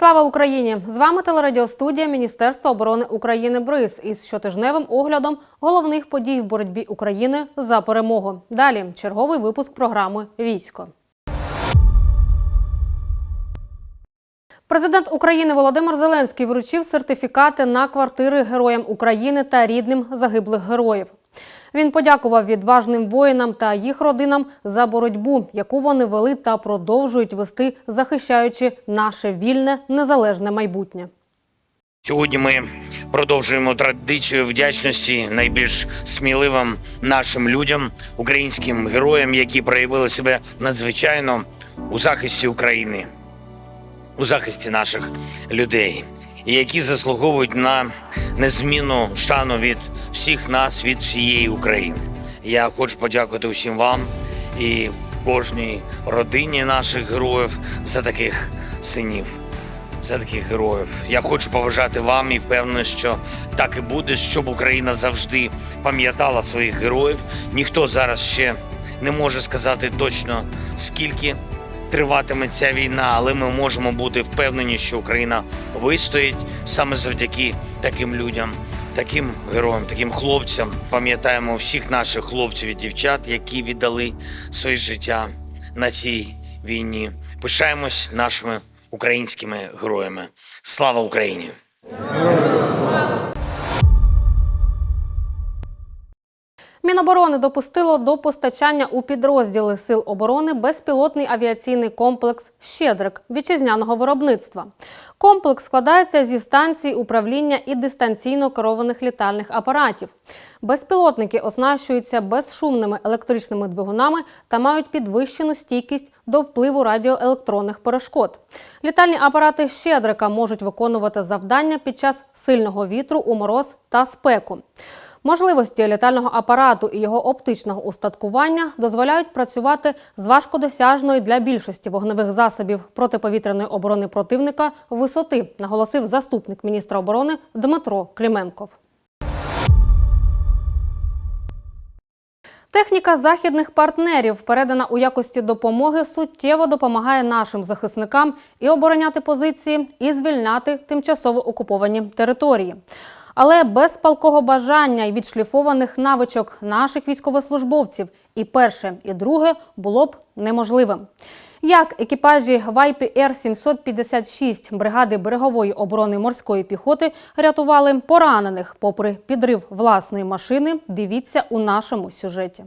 Слава Україні! З вами телерадіостудія Міністерства оборони України БРИЗ із щотижневим оглядом головних подій в боротьбі України за перемогу. Далі черговий випуск програми Військо. Президент України Володимир Зеленський вручив сертифікати на квартири героям України та рідним загиблих героїв. Він подякував відважним воїнам та їх родинам за боротьбу, яку вони вели та продовжують вести, захищаючи наше вільне незалежне майбутнє. Сьогодні ми продовжуємо традицію вдячності найбільш сміливим нашим людям, українським героям, які проявили себе надзвичайно у захисті України, у захисті наших людей, і які заслуговують на незмінну шану від всіх нас, від всієї України. Я хочу подякувати усім вам і кожній родині наших героїв за таких синів за таких героїв. Я хочу побажати вам і впевнений, що так і буде, щоб Україна завжди пам'ятала своїх героїв. Ніхто зараз ще не може сказати точно скільки триватиме ця війна, але ми можемо бути впевнені, що Україна вистоїть саме завдяки таким людям. Таким героям, таким хлопцям пам'ятаємо всіх наших хлопців і дівчат, які віддали своє життя на цій війні. Пишаємось нашими українськими героями. Слава Україні! Міноборони допустило до постачання у підрозділи Сил оборони безпілотний авіаційний комплекс Щедрик вітчизняного виробництва. Комплекс складається зі станцій управління і дистанційно керованих літальних апаратів. Безпілотники оснащуються безшумними електричними двигунами та мають підвищену стійкість до впливу радіоелектронних перешкод. Літальні апарати Щедрика можуть виконувати завдання під час сильного вітру у мороз та спеку. Можливості літального апарату і його оптичного устаткування дозволяють працювати з важкодосяжної для більшості вогневих засобів протиповітряної оборони противника висоти, наголосив заступник міністра оборони Дмитро Кліменков. Техніка західних партнерів, передана у якості допомоги, суттєво допомагає нашим захисникам і обороняти позиції, і звільняти тимчасово окуповані території. Але без палкого бажання і відшліфованих навичок наших військовослужбовців і перше, і друге було б неможливим. Як екіпажі Вайпі Р 756 бригади берегової оборони морської піхоти рятували поранених попри підрив власної машини, дивіться у нашому сюжеті.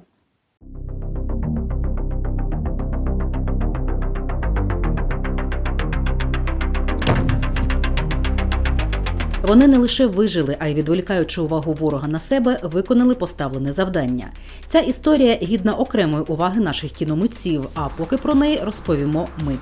Вони не лише вижили, а й відволікаючи увагу ворога на себе, виконали поставлене завдання. Ця історія гідна окремої уваги наших кіномитців. А поки про неї розповімо ми.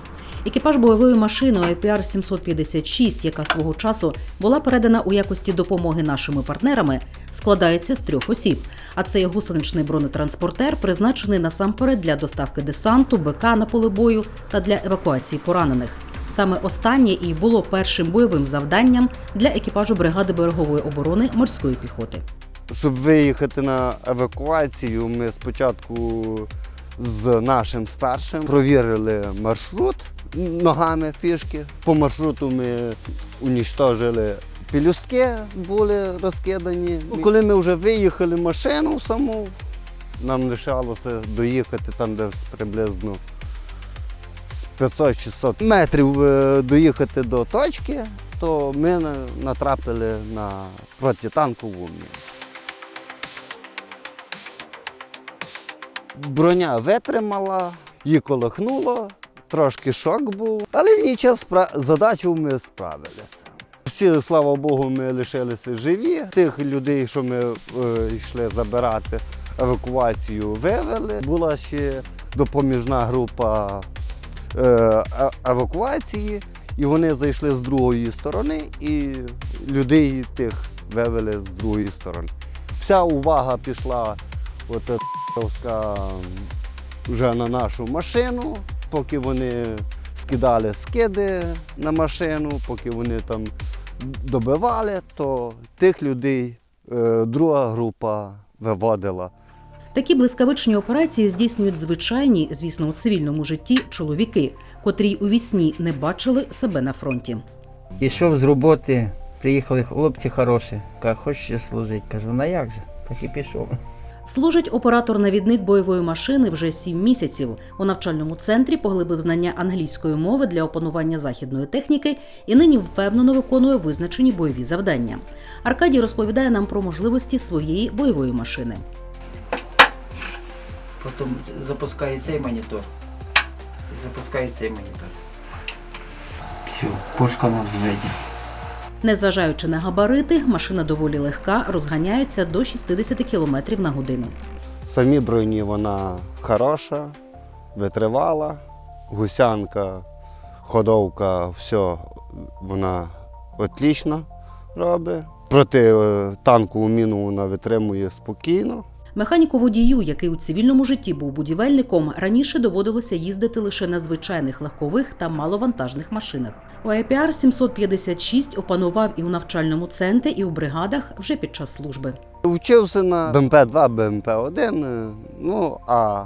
Екіпаж бойової машини IPR 756, яка свого часу була передана у якості допомоги нашими партнерами, складається з трьох осіб. А це є гусеничний бронетранспортер, призначений насамперед для доставки десанту, БК на поле бою та для евакуації поранених. Саме останнє і було першим бойовим завданням для екіпажу бригади берегової оборони морської піхоти. Щоб виїхати на евакуацію, ми спочатку з нашим старшим провірили маршрут ногами пішки. По маршруту ми уніштожили пелюстки, були розкидані. Коли ми вже виїхали машину саму, нам лишалося доїхати там десь приблизно 500-600 метрів е, доїхати до точки, то ми натрапили на протитанкову міну. Броня витримала, її колихнуло, трошки шок був, але нічого, задачу ми справилися. Всі, слава Богу, ми лишилися живі. Тих людей, що ми е, йшли забирати евакуацію, вивели. Була ще допоміжна група евакуації, і вони зайшли з другої сторони, і людей тих вивели з другої сторони. Вся увага пішла от е, вже на нашу машину, поки вони скидали скиди на машину, поки вони там добивали, то тих людей е, друга група виводила. Такі блискавичні операції здійснюють звичайні, звісно, у цивільному житті чоловіки, котрі у вісні не бачили себе на фронті. Ішов з роботи, приїхали хлопці хороші. Каже, хочеш служити? Кажу, на як же? Так і пішов. Служить оператор-навідник бойової машини вже сім місяців. У навчальному центрі поглибив знання англійської мови для опанування західної техніки і нині впевнено виконує визначені бойові завдання. Аркадій розповідає нам про можливості своєї бойової машини. Потім запускає цей монітор. Запускає цей монітор. Все, пушка на взведі. Незважаючи на габарити, машина доволі легка, розганяється до 60 км на годину. Самі броні вона хороша, витривала, гусянка, ходовка, все вона отлично робить. Проти е, танкову міну вона витримує спокійно. Механіку водію, який у цивільному житті був будівельником, раніше доводилося їздити лише на звичайних легкових та маловантажних машинах. У АПР 756 опанував і у навчальному центрі, і у бригадах вже під час служби. Вчився на БМП-2, БМП-1. е, Ну, а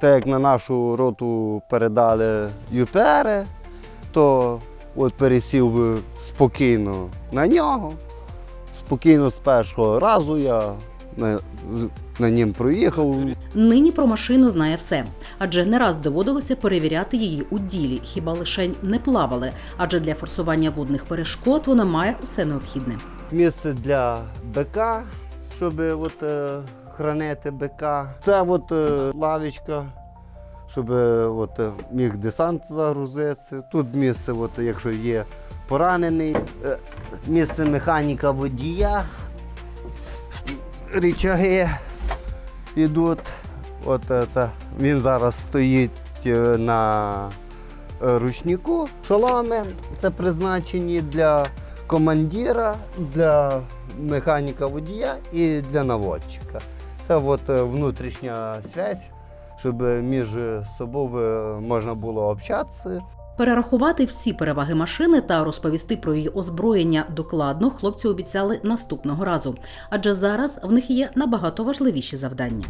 так як на нашу роту передали ЮПР, то от пересів е, спокійно на нього. Спокійно з першого разу я на, на нім проїхав. Нині про машину знає все, адже не раз доводилося перевіряти її у ділі, хіба лишень не плавали, адже для форсування водних перешкод вона має усе необхідне. Місце для БК, щоб от, е, хранити БК. Це от, е, лавічка, щоб е, от, е, міг десант загрузитися. Тут місце, от, якщо є поранений, Е, місце механіка водія, річаги йдуть. От е, це він зараз стоїть е, на е, ручнику. Шоломи це призначені для командира, для механіка водія і для наводчика. Це от внутрішня зв'язь, щоб між собою можна було общатися. Перерахувати всі переваги машини та розповісти про її озброєння докладно хлопці обіцяли наступного разу, адже зараз в них є набагато важливіші завдання.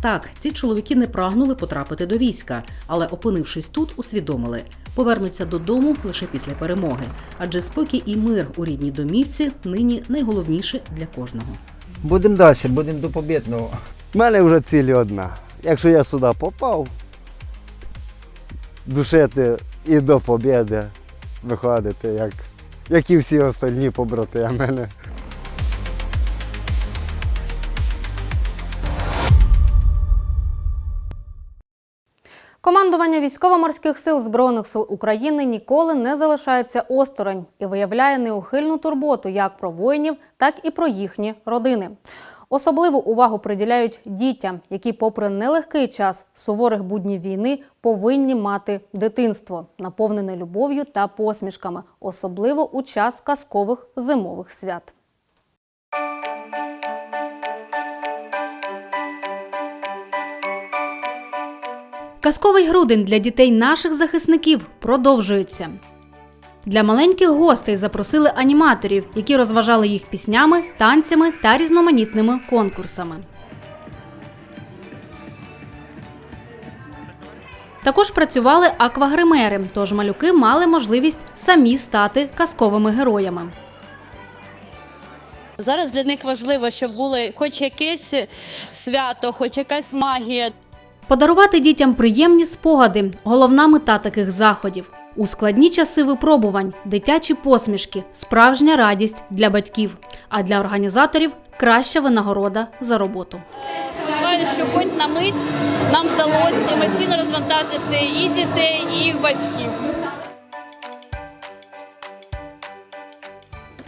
Так, ці чоловіки не прагнули потрапити до війська, але опинившись тут, усвідомили, повернуться додому лише після перемоги, адже спокій і мир у рідній домівці нині найголовніше для кожного. Будемо далі, будемо до побідного. У мене вже ціль одна. Якщо я сюди попав, душити і до побєди виходити, як, як і всі остальні побратими мене. Військово-морських сил Збройних сил України ніколи не залишається осторонь і виявляє неухильну турботу як про воїнів, так і про їхні родини. Особливу увагу приділяють дітям, які, попри нелегкий час суворих буднів війни, повинні мати дитинство, наповнене любов'ю та посмішками, особливо у час казкових зимових свят. Казковий грудень для дітей наших захисників продовжується. Для маленьких гостей запросили аніматорів, які розважали їх піснями, танцями та різноманітними конкурсами. Також працювали аквагримери, тож малюки мали можливість самі стати казковими героями. Зараз для них важливо, щоб було хоч якесь свято, хоч якась магія. Подарувати дітям приємні спогади головна мета таких заходів. У складні часи випробувань дитячі посмішки, справжня радість для батьків, а для організаторів краща винагорода за роботу. Сподіваюся, що хоч на мить нам вдалося емоційно розвантажити і дітей, і їх батьків.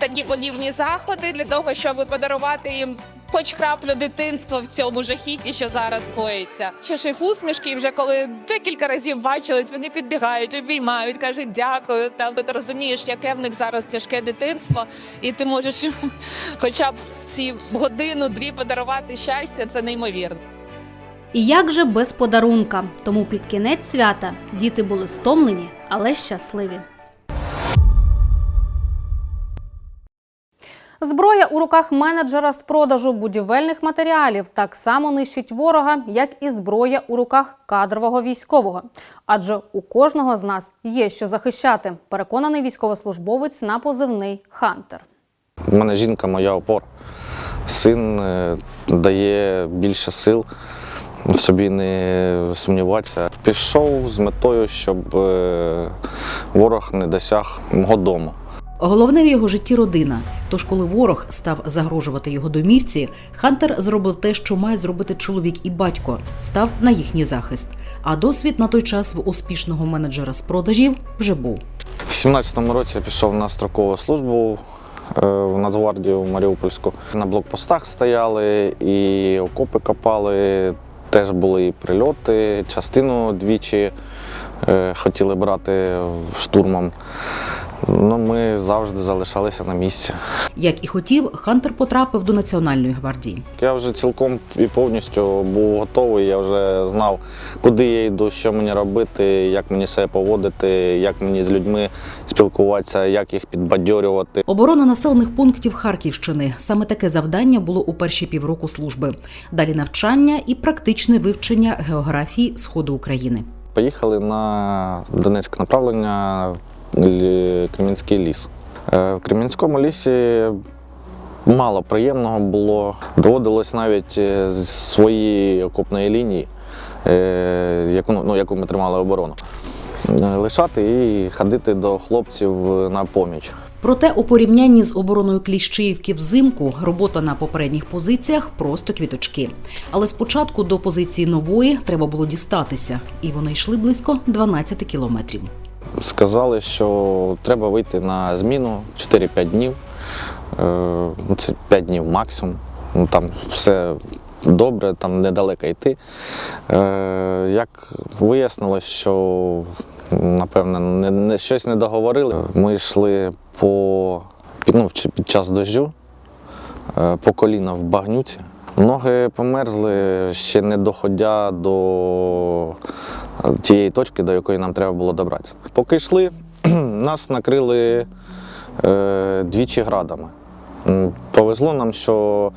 Такі подібні заходи для того, щоб подарувати їм хоч краплю дитинства в цьому жахіті, що зараз коїться. Ще ж їх усмішки, вже коли декілька разів бачились, вони підбігають, обіймають, кажуть дякую. Та ти розумієш, яке в них зараз тяжке дитинство, і ти можеш хоча б ці годину-дві подарувати щастя. Це неймовірно. І як же без подарунка? Тому під кінець свята діти були стомлені, але щасливі. Зброя у руках менеджера з продажу будівельних матеріалів так само нищить ворога, як і зброя у руках кадрового військового. Адже у кожного з нас є що захищати. Переконаний військовослужбовець на позивний Хантер. У мене жінка моя опора. Син е, дає більше сил в собі не сумніватися. Пішов з метою, щоб е, ворог не досяг мого дому. Головне в його житті родина. Тож, коли ворог став загрожувати його домівці, Хантер зробив те, що має зробити чоловік і батько, став на їхній захист. А досвід на той час в успішного менеджера з продажів вже був. У 17-му році я пішов на строкову службу е, в Нацгвардію Маріупольську. На блокпостах стояли і окопи копали, теж були і прильоти. Частину двічі е, хотіли брати штурмом. Ну, ми завжди залишалися на місці. Як і хотів, Хантер потрапив до Національної гвардії. Я вже цілком і повністю був готовий. Я вже знав, куди я йду, що мені робити, як мені себе поводити, як мені з людьми спілкуватися, як їх підбадьорювати. Оборона населених пунктів Харківщини саме таке завдання було у перші півроку служби. Далі навчання і практичне вивчення географії сходу України. Поїхали на Донецьке направлення Кремінський ліс. Е, В Кремінському лісі мало приємного було. Доводилось навіть е, з своєї окопної лінії, е, яку, ну, яку ми тримали оборону, е, лишати і ходити до хлопців на поміч. Проте у порівнянні з обороною Кліщіївки взимку робота на попередніх позиціях просто квіточки. Але спочатку до позиції нової треба було дістатися, і вони йшли близько 12 кілометрів. Сказали, що треба вийти на зміну 4-5 днів. Е, ну, Це 5 днів максимум. Ну, Там все добре, там недалеко йти. Е, Як вияснилось, що напевно не, щось не договорили. Ми йшли ну, під час дощу, е, по коліна в багнюці. Ноги померзли, ще не доходя до тієї точки, до якої нам треба було добратися. Поки йшли, нас накрили е, двічі градами. Повезло нам, що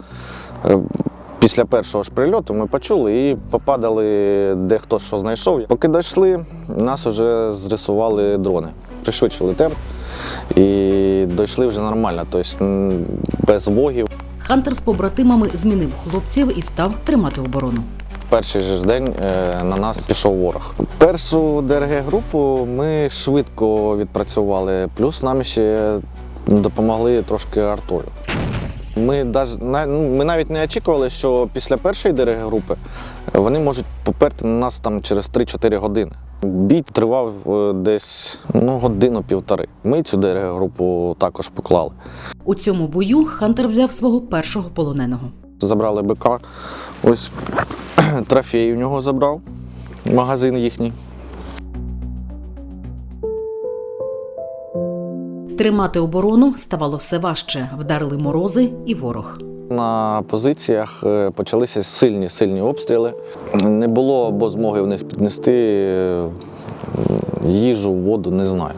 е, після першого ж прильоту ми почули і попадали, де хто що знайшов. Поки дійшли, нас вже зрисували дрони. Пришвидшили темп і дійшли вже нормально, тобто без вогів. Хантер з побратимами змінив хлопців і став тримати оборону. Перший же день е, на нас пішов ворог. Першу ДРГ-групу ми швидко відпрацювали, плюс нам ще допомогли трошки артою. Ми, ну, ми навіть не очікували, що після першої ДРГ-групи вони можуть поперти на нас там через 3-4 години. Бій тривав е, десь ну, годину-півтори. Ми цю ДРГ-групу також поклали. У цьому бою Хантер взяв свого першого полоненого. Забрали бика. Ось трофей у нього забрав, магазин їхній. Тримати оборону ставало все важче. Вдарили морози і ворог. На позиціях е, почалися сильні сильні обстріли. Не було або змоги в них піднести е, їжу, воду, не знаю.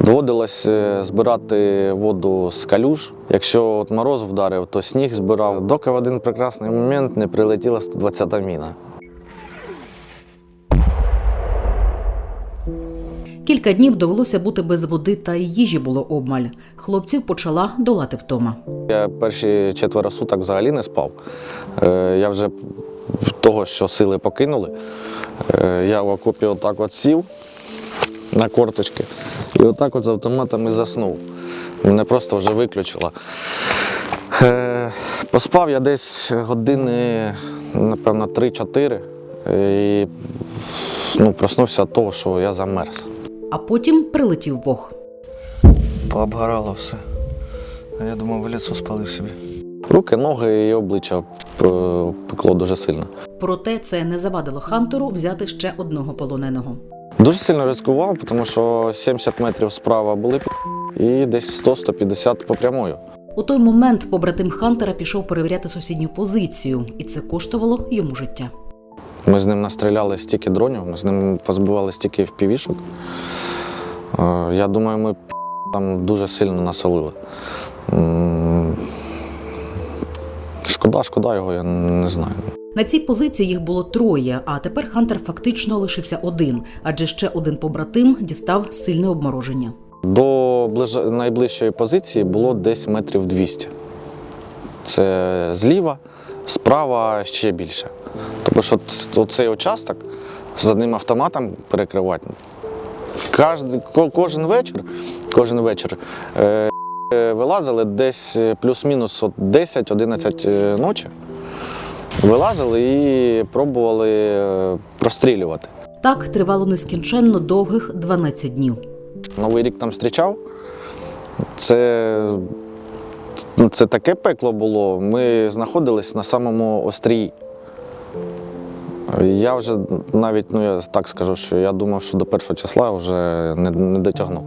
Доводилось е, збирати воду з калюж. Якщо от мороз вдарив, то сніг збирав. Доки в один прекрасний момент не прилетіла 120-та міна. Кілька днів довелося бути без води та й їжі було обмаль. Хлопців почала долати втома. Я перші четверо суток взагалі не спав. Е, Я вже того, що сили покинули. е, Я в окопі отак от сів на корточки і отак от з автоматами заснув. Мене просто вже виключило. Е, Поспав я десь години, напевно, 3-4 і ну, проснувся від того, що я замерз. А потім прилетів Бог. Пообгорало все. А я думав, в лісо спалив собі. Руки, ноги і обличчя е, пекло дуже сильно. Проте це не завадило Хантеру взяти ще одного полоненого. Дуже сильно ризикував, тому що 70 метрів справа були і десь 100-150 по прямою. У той момент побратим Хантера пішов перевіряти сусідню позицію, і це коштувало йому життя. Ми з ним настріляли стільки дронів, ми з ним позбивали стільки впівішок. Е, Я думаю, ми там дуже сильно насолили. Шкода, шкода його, я не знаю. На цій позиції їх було троє, а тепер Хантер фактично лишився один, адже ще один побратим дістав сильне обмороження. До ближ... найближчої позиції було десь метрів 200. Це зліва, справа ще більше. Тобто, що ц- оцей участок з одним автоматом перекривати. Кожен, кожен вечір, кожен вечір е, е, вилазили десь е, плюс-мінус 10-11 е, ночі. Вилазили і пробували е, прострілювати. Так тривало нескінченно довгих 12 днів. Новий рік там зустрічав. Це, ну, це таке пекло було. Ми знаходились на самому острії. Я вже навіть, ну я так скажу, що я думав, що до першого числа вже не, не дотягну.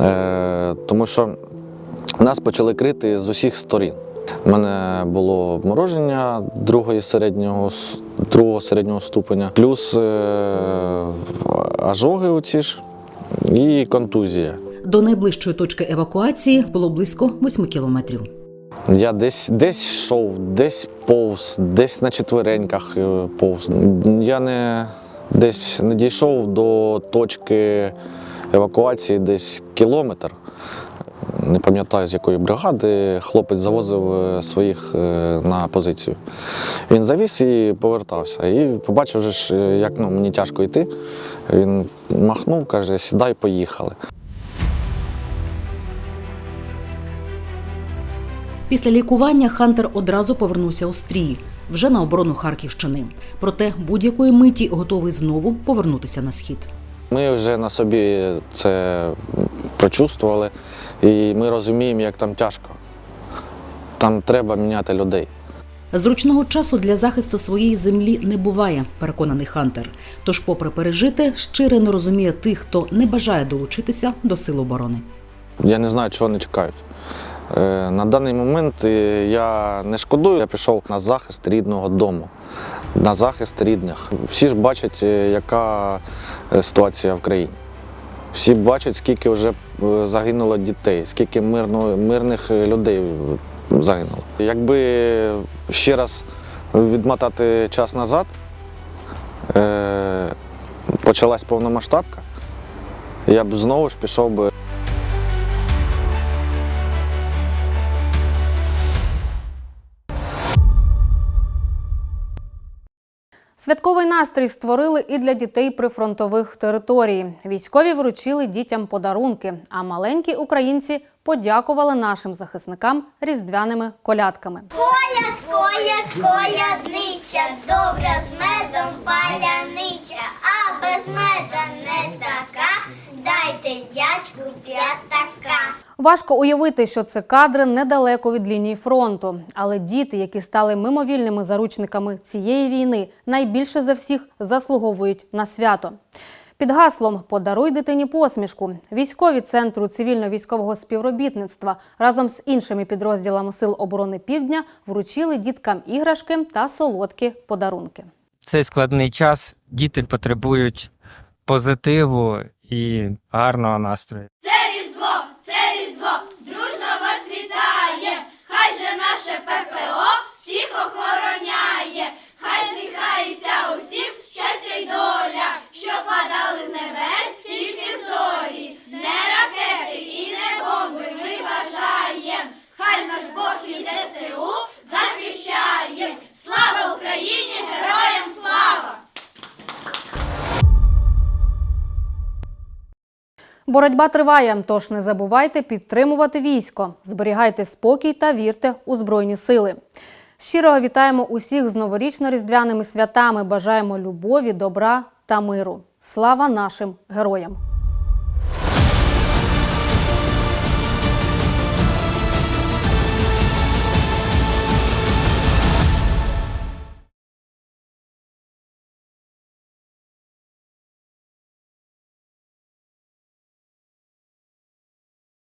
Е, тому що нас почали крити з усіх сторін. У мене було обмороження другої середнього, другого середнього ступеня, плюс е, ожоги оці ж і контузія. До найближчої точки евакуації було близько 8 кілометрів. Я десь, десь йшов, десь повз, десь на четвереньках е, повз. Я не десь не дійшов до точки евакуації десь кілометр. Не пам'ятаю, з якої бригади хлопець завозив е, своїх е, на позицію. Він завіз і повертався. І побачив, е, як ну, мені тяжко йти. Він махнув, каже, сідай, поїхали. Після лікування Хантер одразу повернувся у стрій, вже на оборону Харківщини. Проте будь-якої миті готовий знову повернутися на схід. Ми вже на собі це прочувствували, і ми розуміємо, як там тяжко. Там треба міняти людей. Зручного часу для захисту своєї землі не буває, переконаний Хантер. Тож, попри пережити, щиро не розуміє тих, хто не бажає долучитися до сил оборони. Я не знаю, чого вони чекають. Е, На даний момент е, я не шкодую, я пішов на захист рідного дому, на захист рідних. Всі ж бачать, е, яка ситуація в країні. Всі бачать, скільки вже е, загинуло дітей, скільки мирно, мирних е, людей е, загинуло. Якби ще раз відмотати час назад, почалась повномасштабка, я б знову ж пішов би Святковий настрій створили і для дітей прифронтових територій. Військові вручили дітям подарунки, а маленькі українці подякували нашим захисникам різдвяними колядками. Коляд, коляд, колядниця, добра з медом паляниця, а без меда не така, дайте дядьку п'ятака. Важко уявити, що це кадри недалеко від лінії фронту. Але діти, які стали мимовільними заручниками цієї війни, найбільше за всіх заслуговують на свято. Під гаслом Подаруй дитині посмішку військові центру цивільно-військового співробітництва разом з іншими підрозділами Сил оборони Півдня вручили діткам іграшки та солодкі подарунки. цей складний час діти потребують позитиву і гарного настрою. Це Різдво, це Різдво, дружно вас вітає, хай же наше ППО всіх охороняє, хай зріхається усім щастя й доля, що падали з небес тільки зорі, не ракети і не бомби ми бажаєм, хай нас Бог і ЗСУ захищає. Слава Україні, героям слава! Боротьба триває, тож не забувайте підтримувати військо, зберігайте спокій та вірте у збройні сили. Щиро вітаємо усіх з новорічно-різдвяними святами. Бажаємо любові, добра та миру. Слава нашим героям!